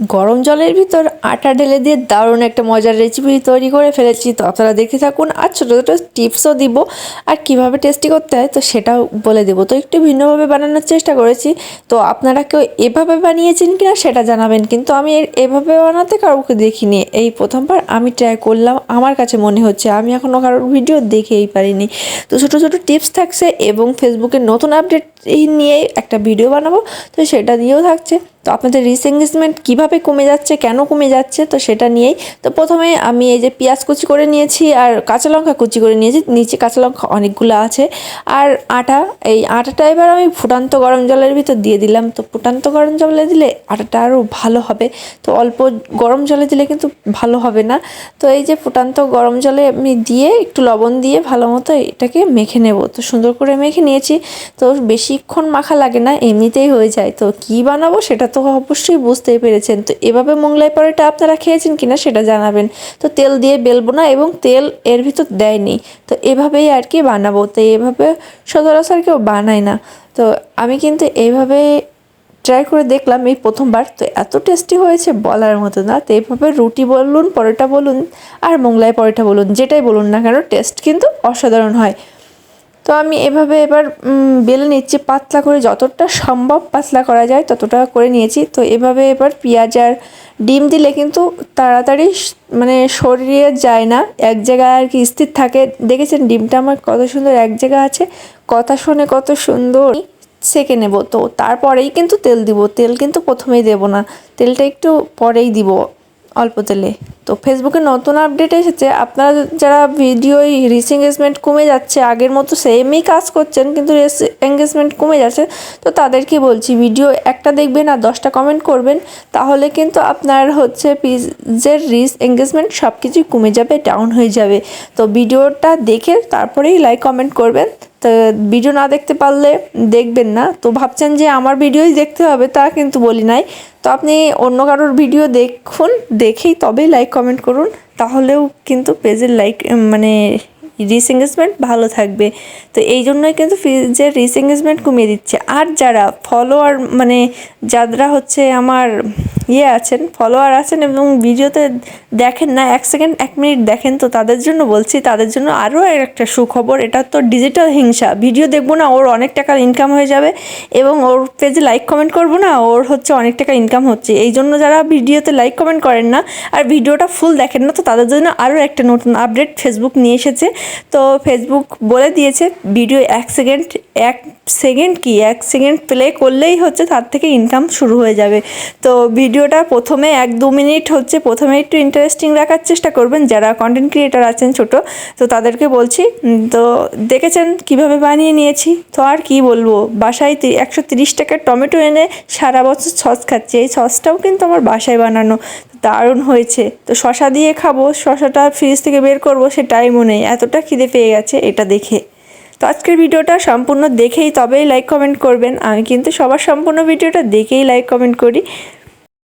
গরম জলের ভিতর আটা ঢেলে দিয়ে দারুণ একটা মজার রেসিপি তৈরি করে ফেলেছি। তো আপনারা দেখে থাকুন। আর ছোটো ছোটো টিপসও দিব। আর কীভাবে টেস্টি করতে হয়, তো সেটাও বলে দেবো। তো একটু ভিন্নভাবে বানানোর চেষ্টা করেছি। তো আপনারা কেউ এভাবে বানিয়েছেন কিনা সেটা জানাবেন। কিন্তু আমি এভাবে বানাতে কাউকে দেখিনি। এই প্রথমবার আমি ট্রাই করলাম। আমার কাছে মনে হচ্ছে, আমি এখনও কারোর ভিডিও দেখেই পারিনি। তো ছোটো ছোটো টিপস থাকছে এবং ফেসবুকে নতুন আপডেট নিয়ে একটা ভিডিও বানাবো। তো সেটা দিয়েও থাকছে। তো আপনাদের রিস কীভাবে কমে যাচ্ছে, কেন কমে যাচ্ছে, তো সেটা নিয়েই। তো প্রথমে আমি এই যে পেঁয়াজ কুচি করে নিয়েছি আর কাঁচা লঙ্কা কুচি করে নিয়েছি, নিচে কাঁচা লঙ্কা অনেকগুলো আছে। আর আটা, এই আটাটা এবার আমি ফুটান্ত গরম জলের ভিতর দিয়ে দিলাম। তো ফুটান্ত গরম জলে দিলে আটাটা আরও ভালো হবে। তো অল্প গরম জলে দিলে কিন্তু ভালো হবে না। তো এই যে ফুটান্ত গরম জলে আমি দিয়ে একটু লবণ দিয়ে ভালো মতো এটাকে মেখে নেব। তো সুন্দর করে মেখে নিয়েছি। তো বেশিক্ষণ মাখা লাগে না, এমনিতেই হয়ে যায়। তো কি বানাবো সেটা তো অবশ্যই বুঝতেই পেরেছেন। তো এভাবে মোংলাই পরোটা আপনারা খেয়েছেন কিনা সেটা জানাবেন। তো তেল দিয়ে বেলবো না এবং তেল এর ভিতর দেয়নি। তো এভাবেই আর কি বানাবো। তো এভাবে সচরাচর কেউ বানায় না। তো আমি কিন্তু এইভাবে ট্রাই করে দেখলাম এই প্রথমবার। তো এত টেস্টি হয়েছে বলার মতো না। তো এইভাবে রুটি বলুন, পরোটা বলুন আর মোংলাই পরোটা বলুন, যেটাই বলুন না কেন টেস্ট কিন্তু অসাধারণ হয়। তো আমি এভাবে এবার বেলে নিচ্ছি। পাতলা করে যতটা সম্ভব পাতলা করা যায় ততটা করে নিয়েছি। তো এভাবে এবার পেঁয়াজ আর ডিম দিলে কিন্তু তাড়াতাড়ি মানে শরীরে যায় না। এক জায়গায় আর কি স্থির থাকে। দেখেছেন ডিমটা আমার কত সুন্দর এক জায়গায় আছে। কথা শুনে কত সুন্দর সেকে নেব। তো তারপরেই কিন্তু তেল দিব। তেল কিন্তু প্রথমেই দেব না। তেলটা একটু পরেই দিব। অল্প তেলে। তো ফেসবুকে নতুন আপডেট এসেছে। আপনারা যারা ভিডিও রিস এঙ্গেজমেন্ট কমে যাচ্ছে, আগের মতো সেমই কাজ করছেন, কিন্তু রিস এঙ্গেজমেন্ট কমে যাচ্ছে, তো তাদেরকে বলছি ভিডিও একটা দেখবেন আর দশটা কমেন্ট করবেন, তাহলে কিন্তু আপনার হচ্ছে পিজের রিস এঙ্গেজমেন্ট সব কিছুই কমে যাবে ডাউন হয়ে যাবে। তো ভিডিওটা দেখে তারপরেই লাইক কমেন্ট করবেন। তো ভিডিও না দেখতে পারলে দেখবেন না। তো ভাবছেন যে আমার ভিডিওই দেখতে হবে, তা কিন্তু বলি নাই। তো আপনি অন্য কারোর ভিডিও দেখুন, দেখেই তবেই লাইক কমেন্ট করুন। তাহলেও কিন্তু পেজের লাইক মানে রিস এঙ্গেজমেন্ট ভালো থাকবে। তো এই জন্যই কিন্তু পেজের রিস এঙ্গেজমেন্ট কমিয়ে দিচ্ছে। আর যারা ফলোয়ার মানে যারা হচ্ছে আমার ইয়ে আছেন ফলোয়ার আছেন এবং ভিডিওতে দেখেন না, এক সেকেন্ড এক মিনিট দেখেন তো তাদের জন্য বলছি, তাদের জন্য আরও একটা সুখবর, এটা তো ডিজিটাল হিংসা। ভিডিও দেখব না, ওর অনেক টাকার ইনকাম হয়ে যাবে এবং ওর পেজে লাইক কমেন্ট করব না, ওর হচ্ছে অনেক টাকা ইনকাম হচ্ছে। এই জন্য যারা ভিডিওতে লাইক কমেন্ট করেন না, আর ভিডিওটা ফুল দেখেন না, তো তাদের জন্য আরও একটা নতুন আপডেট ফেসবুক নিয়ে এসেছে। তো ফেসবুক বলে দিয়েছে ভিডিও এক সেকেন্ড এক সেকেন্ড কি, এক সেকেন্ড প্লে করলেই হচ্ছে তার থেকে ইনকাম শুরু হয়ে যাবে। তো ভিডিওটা প্রথমে এক দু মিনিট হচ্ছে প্রথমে একটু ইন্টারেস্টিং রাখার চেষ্টা করবেন। যারা কন্টেন্ট ক্রিয়েটার আছেন ছোট, তো তাদেরকে বলছি তো দেখেছেন কীভাবে বানিয়ে নিয়েছি? তো আর কি বলব? বাসায় একশো তিরিশ টাকার টমেটো এনে সারা বছর সস খাচ্ছি। এই সসটাও কিন্তু আমার বাসায় বানানো। দারুণ হয়েছে। তো শশা দিয়ে খাব, শশাটা ফ্রিজ থেকে বের করব, সে টাইমও নেই। এতটা খিদে পেয়ে গেছে এটা দেখে। তো আজকের ভিডিওটা সম্পূর্ণ দেখেই তবেই লাইক কমেন্ট করবেন। আমি কিন্তু সবার সম্পূর্ণ ভিডিওটা দেখেই লাইক কমেন্ট করি।